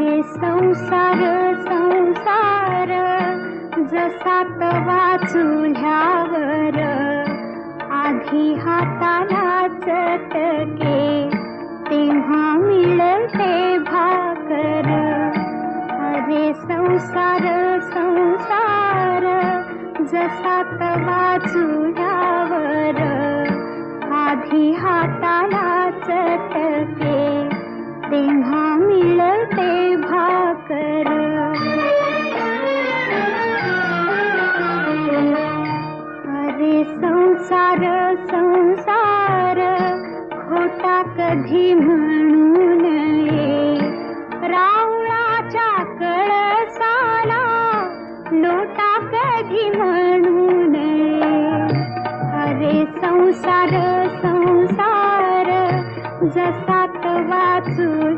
अरे संसार संसार. जसा तवा चुल्यावर आधी हाताला चटके तेव्हा मिळते भाकर. अरे संसार संसार. जसा तवा चुल्यावर संसार संसार खोटा कधी म्हणू नये. रावळाच्या कळसाला लोटा कधी म्हणू नये. अरे संसार संसार जसात वाचू